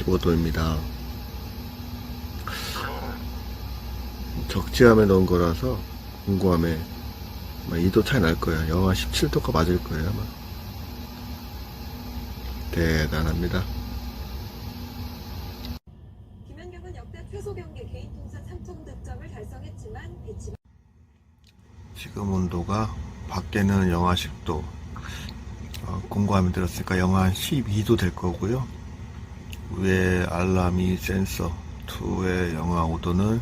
15도입니다. 적지함에 넣은 거라서 공고함에 아마 2도 차이 날 거예요. 영하 17도가 맞을 거예요, 아마. 대단합니다. 김연경은 역대 최소 경기 개인 통산 3천 득점을 달성했지만 배치 지금 온도가 밖에는 영하 10도, 어, 공고함이 들었으니까 영하 12도 될 거고요. 위에 알람이 센서 2의 영하 5도는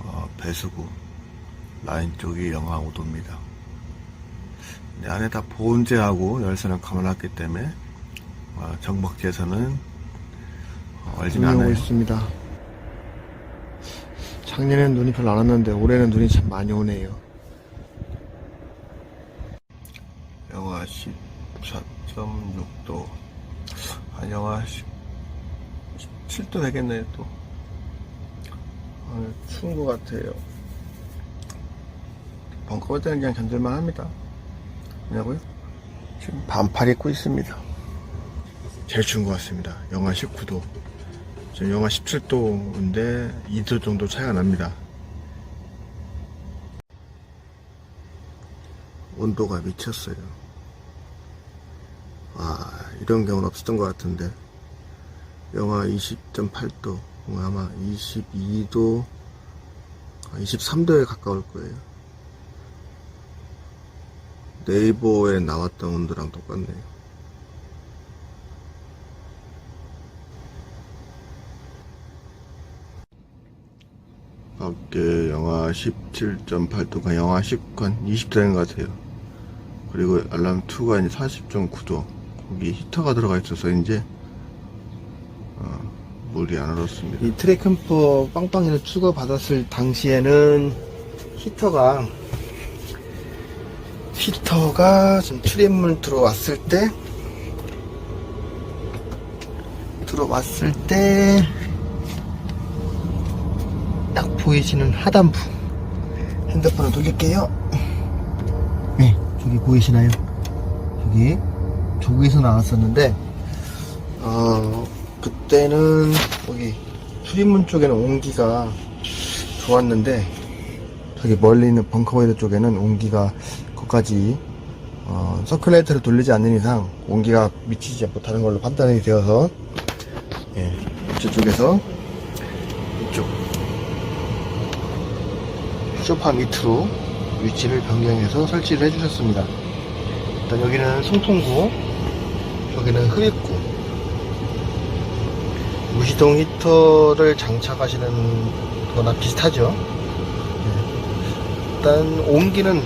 어, 배수구 라인 쪽이 영하 5도입니다. 안에 다 보온재하고 열선을 감아놨기 때문에 어, 정박지에서는 어, 오고 않아요. 있습니다. 작년엔 눈이 별로 안 왔는데 올해는 눈이 참 많이 오네요. 영하 14.6도 한 영하 10, 17도 되겠네요 또 아, 추운 것 같아요 벙커 때는 그냥 견딜만 합니다 뭐냐고요? 지금 반팔 입고 있습니다 제일 추운 것 같습니다. 영하 19도. 지금 영하 17도인데 2도 정도 차이가 납니다. 온도가 미쳤어요 아 이런 경우는 없었던 것 같은데 영하 20.8도 아마 22도 23도에 가까울 거예요 네이버에 나왔던 온도랑 똑같네요 밖에 영하 17.8도가 영하 10간 20도 되는 것 같아요. 그리고 알람 2가 이제 40.9도. 거기 히터가 들어가 있어서 이제 어, 물이 안 얼었습니다. 이 트랙캠퍼 빵빵이를 추가 받았을 당시에는 히터가 히터가 지금 출입문 들어왔을 때 들어왔을 때 딱 보이시는 하단부 핸드폰을 돌릴게요 네 저기 보이시나요 저기 저기서 나왔었는데 어 그때는 여기 출입문 쪽에는 온기가 좋았는데 저기 멀리 있는 벙커웨이드 쪽에는 온기가 거기까지 어, 서큘레이터를 돌리지 않는 이상 온기가 미치지 못하는 걸로 판단이 되어서 예, 저쪽에서 이쪽 소파 밑으로 위치를 변경해서 설치를 해주셨습니다. 일단 여기는 송풍구, 여기는 흡입구. 무시동 히터를 장착하시는 거나 비슷하죠. 네. 일단 온기는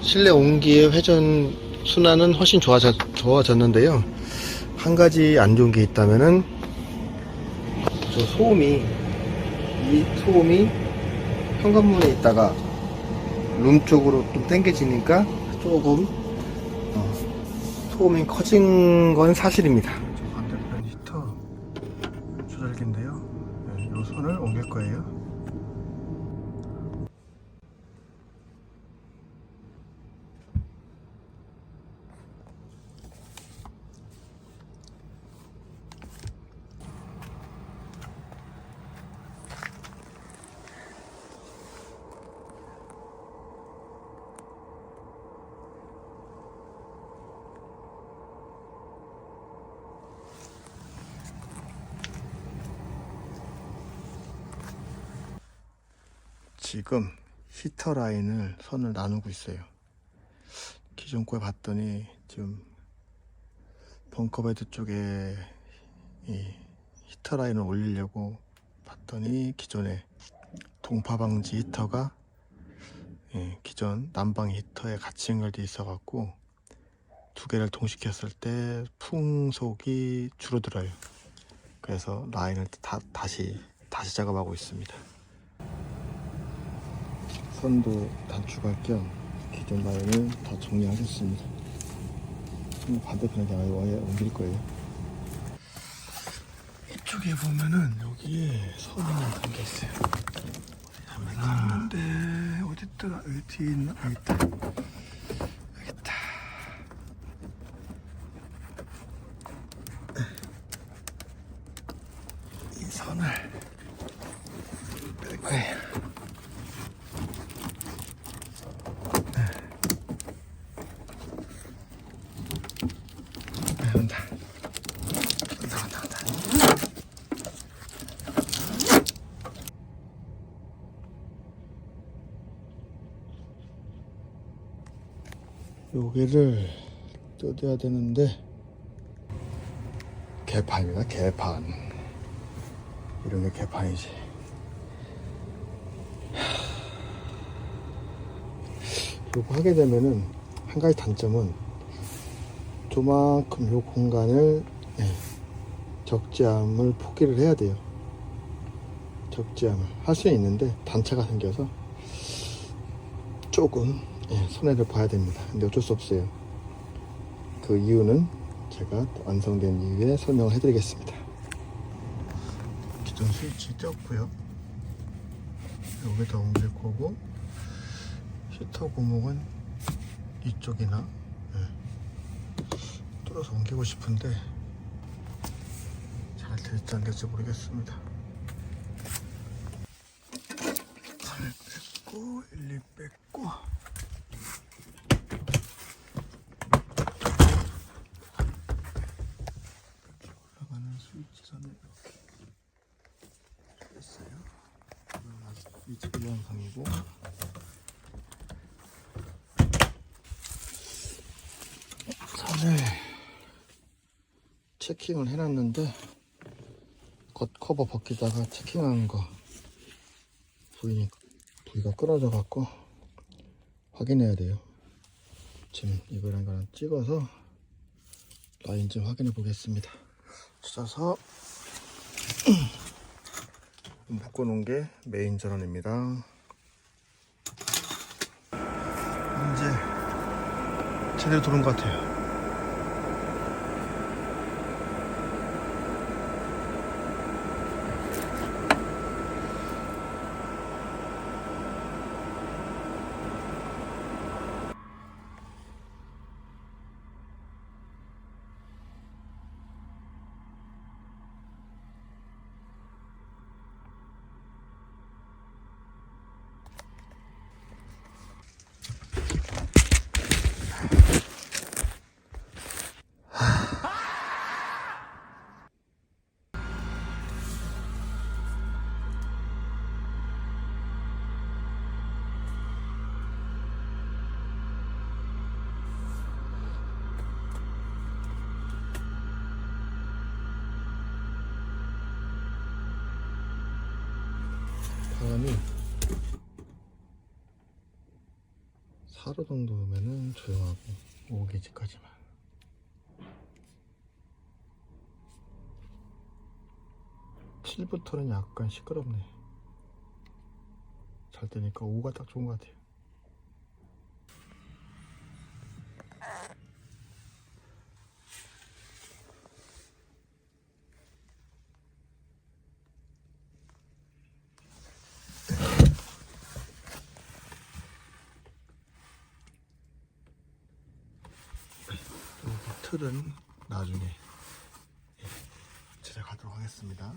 실내 온기의 회전 순환은 훨씬 좋아져, 좋아졌는데요. 한 가지 안 좋은 게 있다면은 저 소음이 이 소음이 현관문에 있다가 룸 쪽으로 좀 당겨지니까 조금 어, 소음이 커진 건 사실입니다. 저 반대편 히터 조절기인데요. 네, 이 손을 옮길 거예요. 지금 히터 라인을 선을 나누고 있어요. 기존 거에 봤더니 지금 벙커베드 쪽에 이 히터 라인을 올리려고 봤더니 기존에 동파 방지 히터가 예, 기존 난방 히터에 같이 연결돼 있어 갖고 두 개를 동시켰을 때 풍속이 줄어들어요. 그래서 라인을 다, 다시 다시 작업하고 있습니다. 선도 단축할 겸 기존 라인을 다 정리하겠습니다. 뭐 반대편에 아예 와야 옮길 거예요. 이쪽에 보면은 여기에 선이 담겨 있어요. 있는데 어딨더라? 여기 뒤에 있나? 여기 있다. 여기 있다. 이 선을 뺄 거예요. 여기를 뜯어야 되는데 개판이다 개판. 이런 게 개판이지. 요거 하게 되면은 한 가지 단점은 조만큼 요 공간을 예, 적재함을 포기를 해야 돼요. 적재함을 할 수는 있는데 단차가 생겨서 조금 예, 손해를 봐야 됩니다. 근데 어쩔 수 없어요. 그 이유는 제가 완성된 이후에 설명을 해드리겠습니다. 기존 스위치 떴고요. 여기다 옮길 거고 히터 구멍은 이쪽이나 예, 뚫어서 옮기고 싶은데 잘 될지 안 될지 모르겠습니다. 8 뺐고 1, 2 뺐고 이렇게 올라가는 스위치선을 이렇게 뺐어요 위치 기반상이고 선을 체킹을 해놨는데 겉 커버 벗기다가 체킹한 거 부위, 부위가 끊어져 갖고 확인해야 돼요. 지금 이거랑 이거랑 찍어서 라인 좀 확인해 보겠습니다. 찾아서 묶어 놓은 게 메인 전원입니다. 이제 제대로 들어온 것 같아요 바람이 4로 정도면은 조용하고 5기지까지만. 칠부터는 약간 시끄럽네. 잘 되니까 5가 딱 좋은 것 같아요 여기 틀은 나중에 예, 제작하도록 하겠습니다.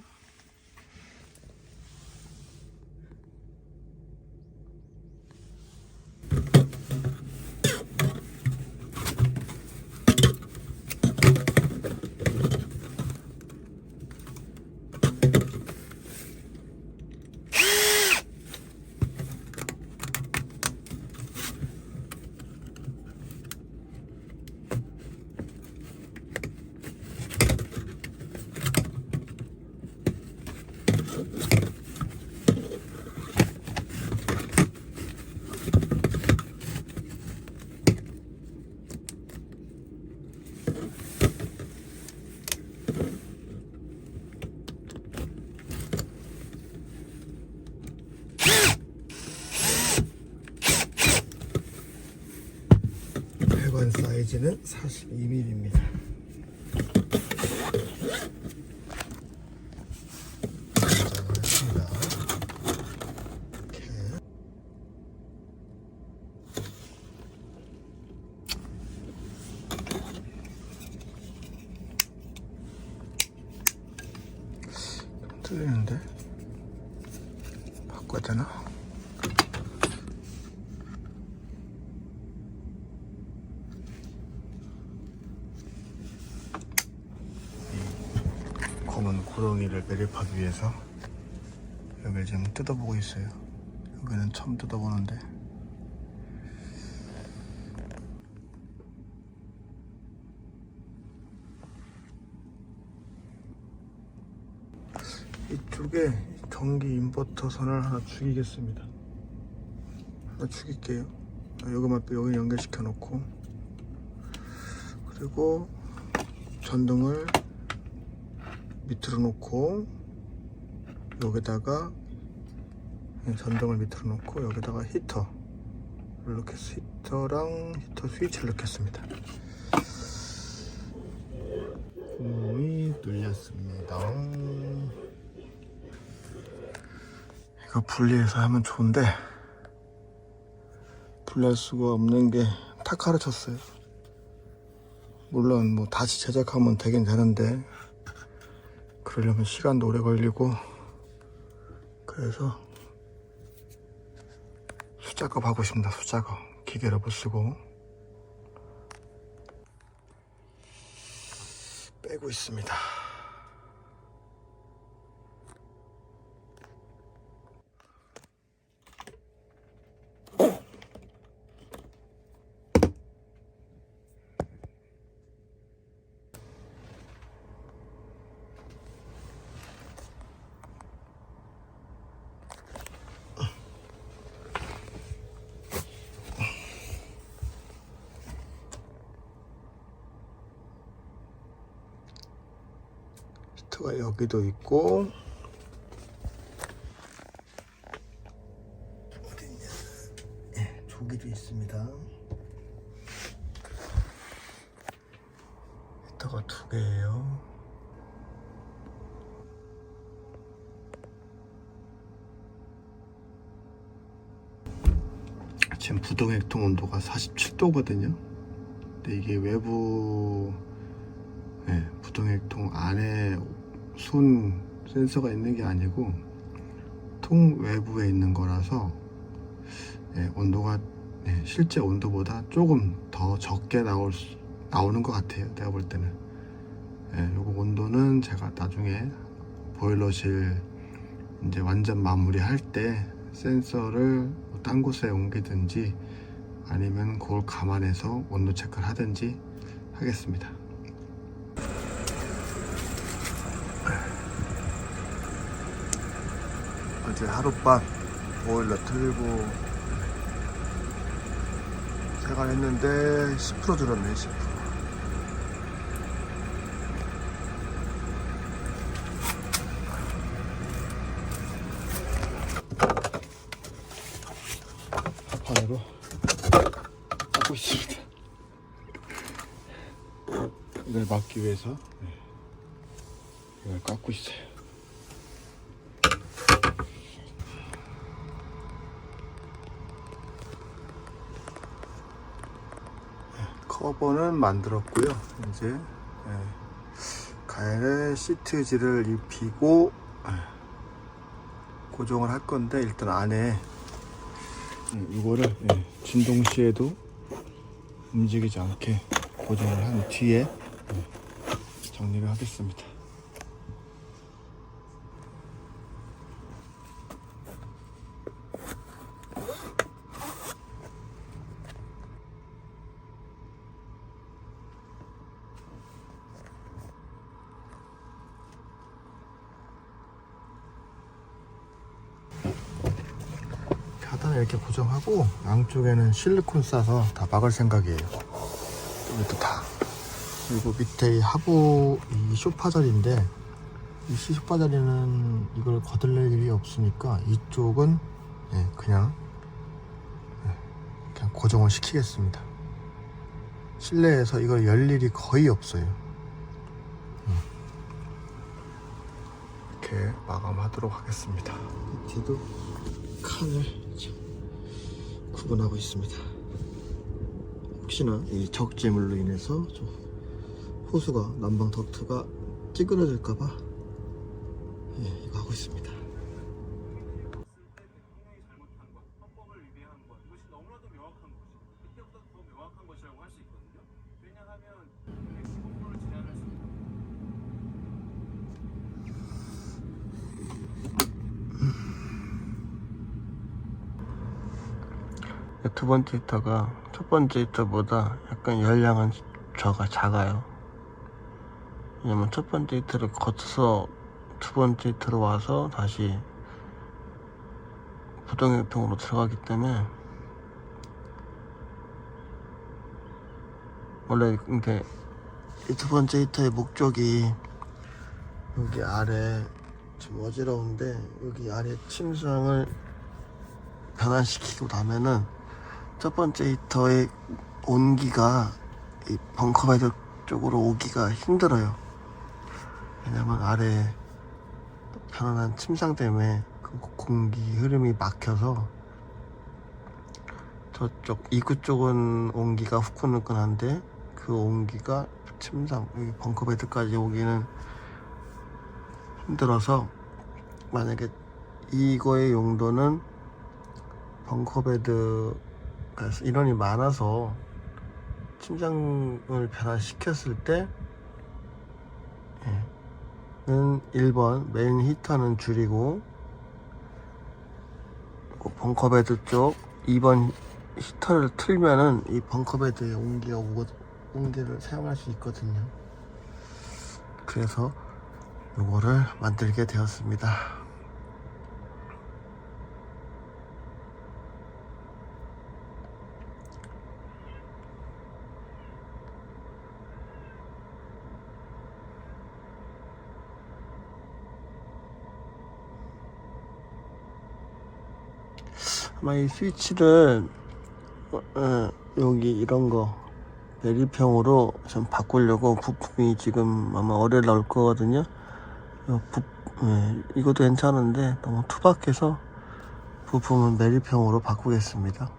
배관 사이즈는 42mm입니다. 했습니다. 대립하기 위해서 여기를 지금 뜯어보고 있어요. 여기는 처음 뜯어보는데. 이쪽에 전기 인버터 선을 하나 죽이겠습니다. 하나 죽일게요. 여기만 여기 연결시켜 놓고. 그리고 전등을 밑으로 놓고 여기다가 예, 전등을 밑으로 놓고 여기다가 히터 이렇게 히터랑 히터 스위치를 넣겠습니다. 구멍이 뚫렸습니다. 이거 분리해서 하면 좋은데 분리할 수가 없는 게 타카를 쳤어요. 물론 뭐 다시 제작하면 되긴 되는데 그러려면 시간도 오래 걸리고 그래서 수작업 하고 싶습니다. 수작업 기계를 못 쓰고 빼고 있습니다. 히트가 여기도 있고. 어딨냐 예, 조기도 있습니다. 히터가 두 개예요. 지금 부동 액통 온도가 47도거든요. 근데 이게 외부 네, 부동액통 안에 손 센서가 있는 게 아니고 통 외부에 있는 거라서 네, 온도가 네, 실제 온도보다 조금 더 적게 나올 수- 나오는 것 같아요. 내가 볼 때는. 네, 요거 온도는 제가 나중에 보일러실 이제 완전 마무리할 때 센서를 뭐딴 곳에 옮기든지 아니면 그걸 감안해서 온도 체크를 하든지 하겠습니다. 어제 하룻밤 보일러 틀고 생활했는데 10% 줄었네 10% 합판으로 깎고 있습니다. 이걸 막기 위해서 네. 이걸 깎고 있어요 커버는 만들었고요. 이제 예, 가연의 시트지를 입히고 예, 고정을 할 건데 일단 안에 예, 이거를 예, 진동 시에도 움직이지 않게 고정을 한 뒤에 예, 정리를 하겠습니다. 이렇게 고정하고 양쪽에는 실리콘 싸서 다 막을 생각이에요. 이것도 다. 그리고 밑에 이 하부 이 쇼파 자리인데 이 쇼파 자리는 이걸 거들릴 일이 없으니까 이쪽은 예, 그냥 예, 그냥 고정을 시키겠습니다. 실내에서 이걸 열 일이 거의 없어요. 음. 이렇게 마감하도록 하겠습니다. 밑에도 칸을 참 구분하고 있습니다. 혹시나 이 적재물로 인해서 좀 호수가 난방 덕트가 찌그러질까봐 예, 이거 하고 있습니다. 분명히 잘못한 것, 헌법을 위배한 것, 이것이 너무나도 명확한 것이 그때보다 더 명확한 것이라고 할 수 있거든요. 왜냐하면 115%를 제한할 수 있다. 두 번째 히터가 첫 번째 히터보다 약간 열량은 저가 작아요. 왜냐면 첫 번째 히터를 거쳐서 두 번째 들어와서 다시 부동형평으로 들어가기 때문에 원래 이게 이두 번째 히터의 목적이 여기 아래 좀 어지러운데 여기 아래 침상을 변환시키고 나면은 첫 번째 히터의 온기가 이 벙커베드 쪽으로 오기가 힘들어요. 왜냐면 아래 편안한 침상 때문에 그 공기 흐름이 막혀서 저쪽 입구 쪽은 온기가 후끈후끈한데 그 온기가 침상 여기 벙커 베드까지 오기는 힘들어서 만약에 이거의 용도는 벙커 베드 그래서 인원이 많아서 침상을 변화시켰을 때 예, 는 1번 메인 히터는 줄이고 그 벙커베드 쪽 2번 히터를 틀면은 이 벙커베드에 온기가 오거 온기를 사용할 수 있거든요. 그래서 요거를 만들게 되었습니다. 아마 이 스위치를 어, 어, 여기 이런 거 내리평으로 좀 바꾸려고 부품이 지금 아마 월요일 나올 거거든요. 요 부, 예, 이것도 괜찮은데 너무 투박해서 부품은 메리평으로 바꾸겠습니다.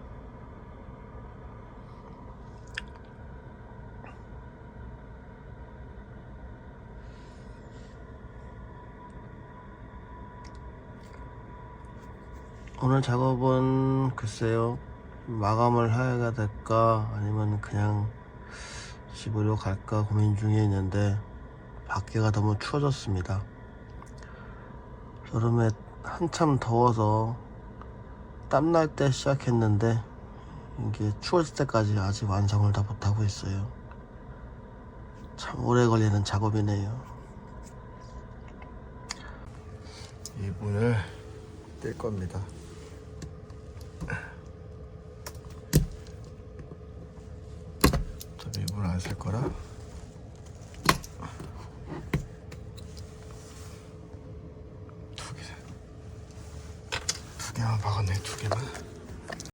오늘 작업은 글쎄요 마감을 해야 될까 아니면 그냥 집으로 갈까 고민 중에 있는데 밖에가 너무 추워졌습니다. 여름에 한참 더워서 땀날 때 시작했는데 이게 추워질 때까지 아직 완성을 다 못하고 있어요. 참 오래 걸리는 작업이네요. 이 문을 뗄 겁니다 어